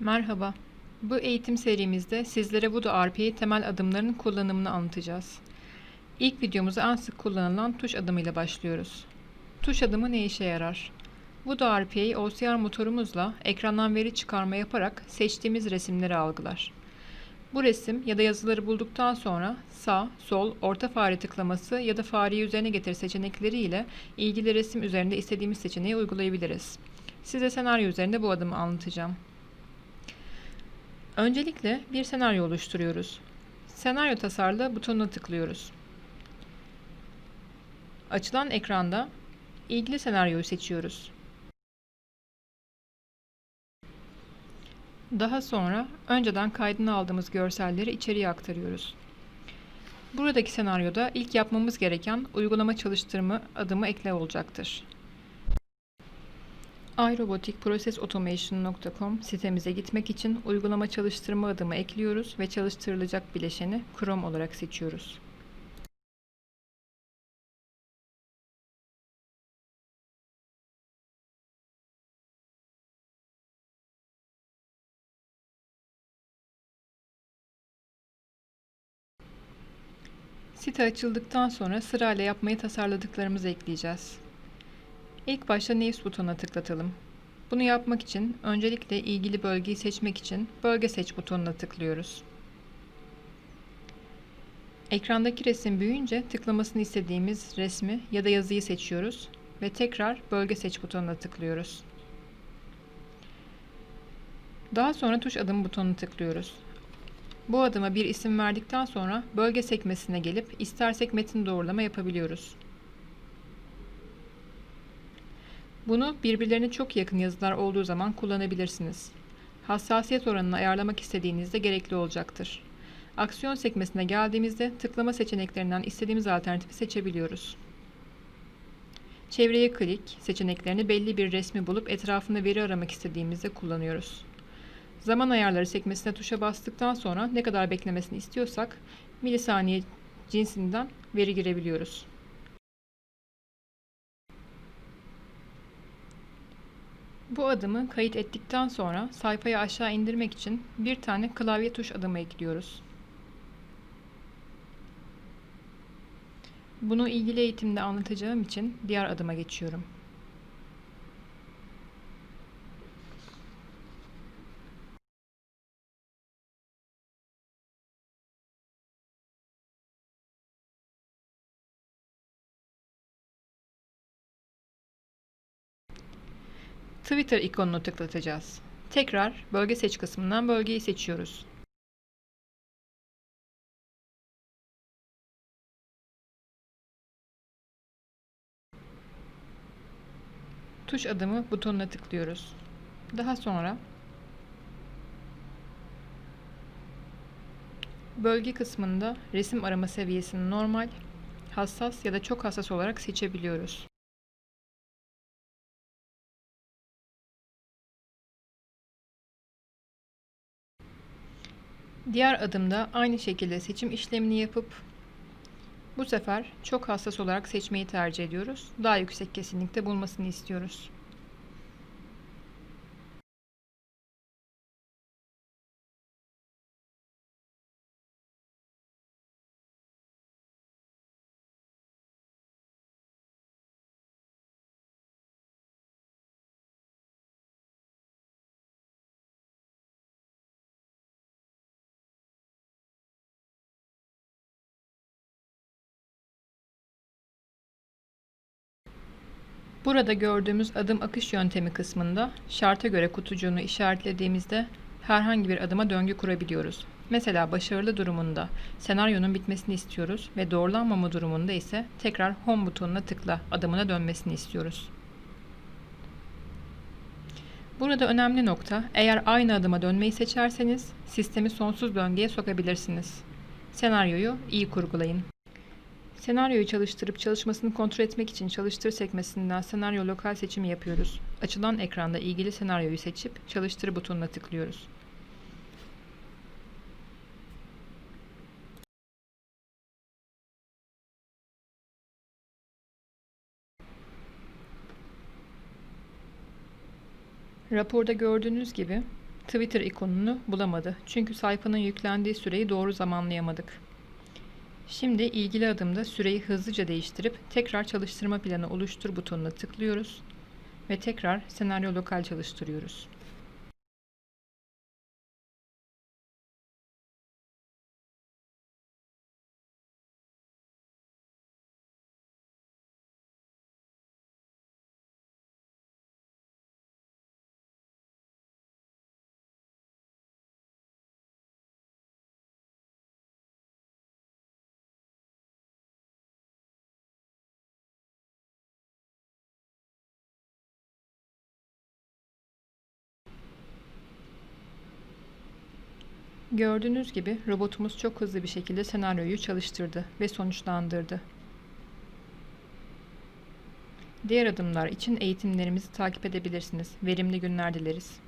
Merhaba. Bu eğitim serimizde sizlere Voodoo RP'yi temel adımlarının kullanımını anlatacağız. İlk videomuza en sık kullanılan tuş adımıyla başlıyoruz. Tuş adımı ne işe yarar? Voodoo RP'yi OCR motorumuzla ekrandan veri çıkarma yaparak seçtiğimiz resimleri algılar. Bu resim ya da yazıları bulduktan sonra sağ, sol, orta fare tıklaması ya da fareyi üzerine getir seçenekleri ile ilgili resim üzerinde istediğimiz seçeneği uygulayabiliriz. Size senaryo üzerinde bu adımı anlatacağım. Öncelikle bir senaryo oluşturuyoruz. Senaryo tasarla butonuna tıklıyoruz. Açılan ekranda ilgili senaryoyu seçiyoruz. Daha sonra önceden kaydını aldığımız görselleri içeriye aktarıyoruz. Buradaki senaryoda ilk yapmamız gereken uygulama çalıştırma adımı ekle olacaktır iRoboticProcessAutomation.com sitemize gitmek için uygulama çalıştırma adımı ekliyoruz ve çalıştırılacak bileşeni Chrome olarak seçiyoruz. Site açıldıktan sonra sırayla yapmayı tasarladıklarımızı ekleyeceğiz. İlk başta News butonuna tıklatalım. Bunu yapmak için öncelikle ilgili bölgeyi seçmek için Bölge Seç butonuna tıklıyoruz. Ekrandaki resim büyüyünce tıklamasını istediğimiz resmi ya da yazıyı seçiyoruz ve tekrar Bölge Seç butonuna tıklıyoruz. Daha sonra tuş adım butonuna tıklıyoruz. Bu adıma bir isim verdikten sonra bölge sekmesine gelip istersek metin doğrulama yapabiliyoruz. Bunu birbirlerine çok yakın yazılar olduğu zaman kullanabilirsiniz. Hassasiyet oranını ayarlamak istediğinizde gerekli olacaktır. Aksiyon sekmesine geldiğimizde tıklama seçeneklerinden istediğimiz alternatifi seçebiliyoruz. Çevreye klik seçeneklerini belli bir resmi bulup etrafında veri aramak istediğimizde kullanıyoruz. Zaman ayarları sekmesine tuşa bastıktan sonra ne kadar beklemesini istiyorsak milisaniye cinsinden veri girebiliyoruz. Bu adımı kayıt ettikten sonra sayfayı aşağı indirmek için bir tane klavye tuş adımı ekliyoruz. Bunu ilgili eğitimde anlatacağım için diğer adıma geçiyorum. Twitter ikonunu tıklatacağız. Tekrar bölge seç kısmından bölgeyi seçiyoruz. Tuş adımı butonuna tıklıyoruz. Daha sonra bölge kısmında resim arama seviyesini normal, hassas ya da çok hassas olarak seçebiliyoruz. Diğer adımda aynı şekilde seçim işlemini yapıp bu sefer çok hassas olarak seçmeyi tercih ediyoruz. Daha yüksek kesinlikte bulmasını istiyoruz. Burada gördüğümüz adım akış yöntemi kısmında şarta göre kutucuğunu işaretlediğimizde herhangi bir adıma döngü kurabiliyoruz. Mesela başarılı durumunda senaryonun bitmesini istiyoruz ve doğrulanmama durumunda ise tekrar home butonuna tıkla adımına dönmesini istiyoruz. Burada önemli nokta eğer aynı adıma dönmeyi seçerseniz sistemi sonsuz döngüye sokabilirsiniz. Senaryoyu iyi kurgulayın. Senaryoyu çalıştırıp çalışmasını kontrol etmek için çalıştır sekmesinden senaryo lokal seçimi yapıyoruz. Açılan ekranda ilgili senaryoyu seçip çalıştır butonuna tıklıyoruz. Raporda gördüğünüz gibi Twitter ikonunu bulamadı. Çünkü sayfanın yüklendiği süreyi doğru zamanlayamadık. Şimdi ilgili adımda süreyi hızlıca değiştirip tekrar çalıştırma planı oluştur butonuna tıklıyoruz ve tekrar senaryo lokal çalıştırıyoruz. Gördüğünüz gibi robotumuz çok hızlı bir şekilde senaryoyu çalıştırdı ve sonuçlandırdı. Diğer adımlar için eğitimlerimizi takip edebilirsiniz. Verimli günler dileriz.